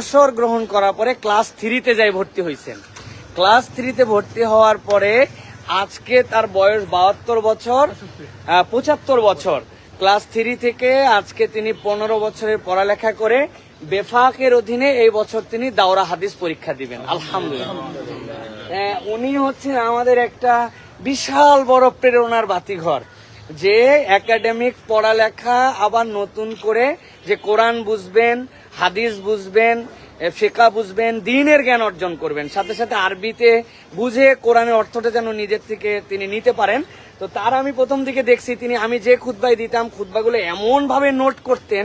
অবসর গ্রহণ করার পরে ক্লাস থ্রিতে যাই ভর্তি হয়েছেন ক্লাস থ্রিতে ভর্তি হওয়ার পরে আজকে তার বয়স বাহাত্তর বছর পঁচাত্তর বছর। ক্লাস থ্রি থেকে আজকে তিনি পনেরো বছরের পড়ালেখা করে বেফাকের অধীনে এই বছর তিনি দাওরা হাদিস পরীক্ষা দিবেন। আলহামদুলিল্লাহ। উনি হচ্ছেন আমাদের একটা বিশাল বড় প্রেরণার বাতিঘর। যে একাডেমিক পড়ালেখা আবার নতুন করে যে কোরআন বুঝবেন, হাদিস বুঝবেন ফেকা বুঝবেন, দিনের জ্ঞান অর্জন করবেন। সাথে সাথে আরবিতে বুঝে কোরআনের অর্থটা যেন নিজের থেকে তিনি নিতে পারেন। তো তার আমি প্রথম দিকে দেখছি, তিনি আমি যে খুদ্বাই দিতাম খুদ্বাগুলো এমন ভাবে নোট করতেন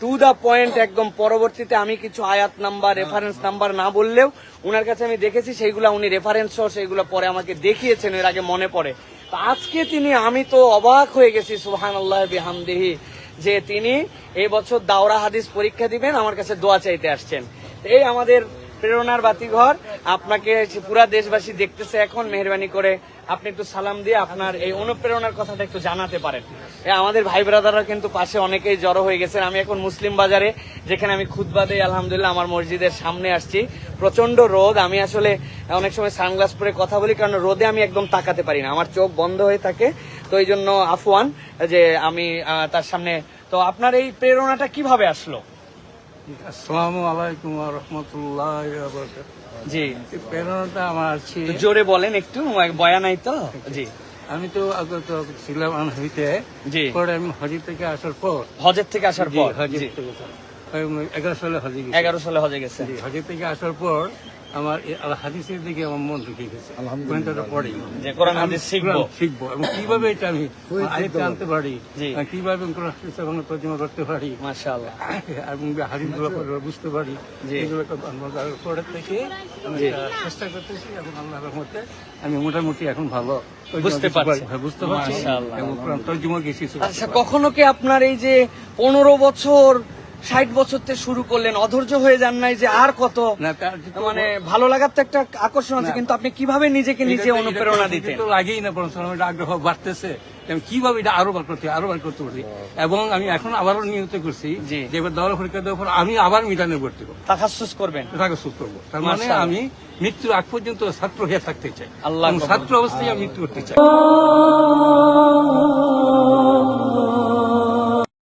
টু দা পয়েন্ট একদম পরবর্তীতে আমি কিছু আয়াত নাম্বার রেফারেন্স নাম্বার না বললেও উনার কাছে আমি দেখেছি, সেইগুলো উনি রেফারেন্স সহ সেইগুলো পরে আমাকে দেখিয়েছেন, এর আগে মনে পড়ে। আজকে তিনি, আমি তো অবাক হয়ে গেছি সুহান আল্লাহ বিহামদেহি, যে তিনি এই বছর দাওরা হাদিস পরীক্ষা দিবেন, আমার কাছে দোয়া চাইতে আসছেন। এই আমাদের প্রেরণার বাতিঘর। আপনাকে পুরা দেশবাসী দেখতেছে এখন মেহরবানি করে, আপনি একটু সালাম দিয়ে আপনার এই অনুপ্রেরণার কথাটা একটু জানাতে পারেন। আমাদের ভাই ব্রাদাররা কিন্তু পাশে অনেকেই জড়ো হয়ে গেছেন। আমি এখন মুসলিম বাজারে, যেখানে আমি খুতবা দেই আলহামদুলিল্লাহ আমার মসজিদের সামনে আসছি। প্রচণ্ড রোদ। আমি আসলে অনেক সময় সানগ্লাস পরে কথা বলি, কারণ রোদে আমি একদম তাকাতে পারি না। আমার চোখ বন্ধ হয়ে থাকে। তো এই জন্য আফওয়ান, যে আমি তার সামনে, তো আপনার এই প্রেরণাটা কীভাবে আসলো? আসসালামু আলাইকুম রহমতুল্লাহ জি। প্রেরণাটা আমার আছে। জোরে বলেন একটু বয়া নাই তো? জি। আমি তো ছিলাম হইতে জি। পরে আমি হজি থেকে আসার পর। হজের থেকে আসার পর। হজি এগারো সালে হজে গেছি। এগারো সালে হজে গেছে হজি থেকে আসার পর আমার হাদিসের দিকে আমার মন ঢুকে গেছে কোরআনটা পড়ি যে কোরআন হাদিস শিখব। শিখব এবং কীভাবে এটা আমি আনতে পারি কীভাবে আমি কোরআন হাদিস তর্জমা করতে পারি মাশাআল্লাহ। এবং হাদিসগুলো বুঝতে পারি। এগুলো পরের থেকে আমি চেষ্টা করতেছি এবং আল্লাহর রহমতে আমি মোটামুটি এখন ভালো বুঝতে পারছি। পারি। হ্যাঁ, বুঝতে পারছি। এবং কোরআন তর্জমা কিছু কিছু আচ্ছা কখনো কি আপনার এই যে পনেরো বছর ষাট বছর থেকে শুরু করলেন অধৈর্য হয়ে যান নাই যে আর কত? মানে ভালো লাগার তো একটা আকর্ষণ আছে কিন্তু আপনি কীভাবে নিজেকে নিজে অনুপ্রেরণা এটা তো- লাগেই না বরং আগ্রহ বাড়তেছে। আমি কীভাবে এটা আরও বার করতে আরও বার করতে পারি এবং আমি এখন আবারও নিয়মিত করছি যে এবার দল পরীক্ষা দেওয়ার পর আমি আবার মিটানে ভর্তি করব। তাকাসুস করবেন? টাকা করব। তার মানে আমি মৃত্যুর আগ পর্যন্ত ছাত্র হয়ে থাকতে চাই। আল্লাহ ছাত্র অবস্থায় আমি মৃত্যু করতে চাই।